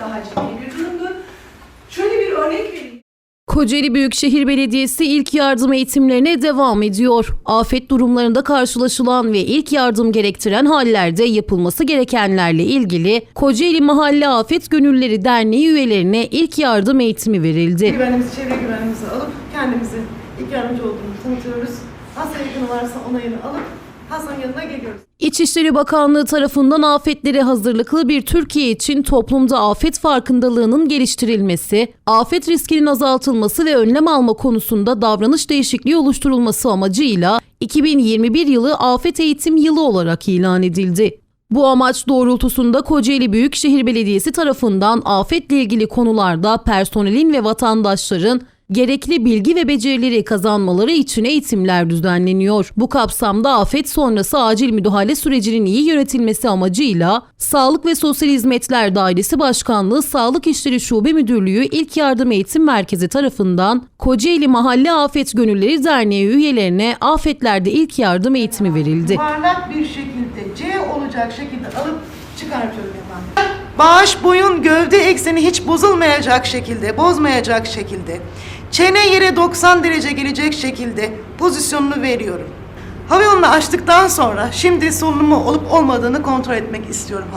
çok daha ciddi bir durumdu. Şöyle bir örnek vereyim. Kocaeli Büyükşehir Belediyesi ilk yardım eğitimlerine devam ediyor. Afet durumlarında karşılaşılan ve ilk yardım gerektiren hallerde yapılması gerekenlerle ilgili Kocaeli Mahalle Afet Gönülleri Derneği üyelerine ilk yardım eğitimi verildi. Güvenimizi, çevre güvenimizi alıp kendimizi ilk yardımcı olduğumuzu tanıtıyoruz. Hasta yakını varsa onayını alıp hastanın yanına geliyoruz. İçişleri Bakanlığı tarafından afetlere hazırlıklı bir Türkiye için toplumda afet farkındalığının geliştirilmesi, afet riskinin azaltılması ve önlem alma konusunda davranış değişikliği oluşturulması amacıyla 2021 yılı Afet Eğitim Yılı olarak ilan edildi. Bu amaç doğrultusunda Kocaeli Büyükşehir Belediyesi tarafından afetle ilgili konularda personelin ve vatandaşların gerekli bilgi ve becerileri kazanmaları için eğitimler düzenleniyor. Bu kapsamda afet sonrası acil müdahale sürecinin iyi yönetilmesi amacıyla Sağlık ve Sosyal Hizmetler Dairesi Başkanlığı Sağlık İşleri Şube Müdürlüğü İlk Yardım Eğitim Merkezi tarafından Kocaeli Mahalle Afet Gönülleri Derneği üyelerine afetlerde ilk yardım eğitimi verildi. Parlak bir şekilde C olacak şekilde alıp çıkartıyorum efendim. Bağış boyun gövde ekseni hiç bozulmayacak şekilde, bozmayacak şekilde, çene yere 90 derece gelecek şekilde pozisyonunu veriyorum. Hava yolunu açtıktan sonra şimdi solunumu olup olmadığını kontrol etmek istiyorum.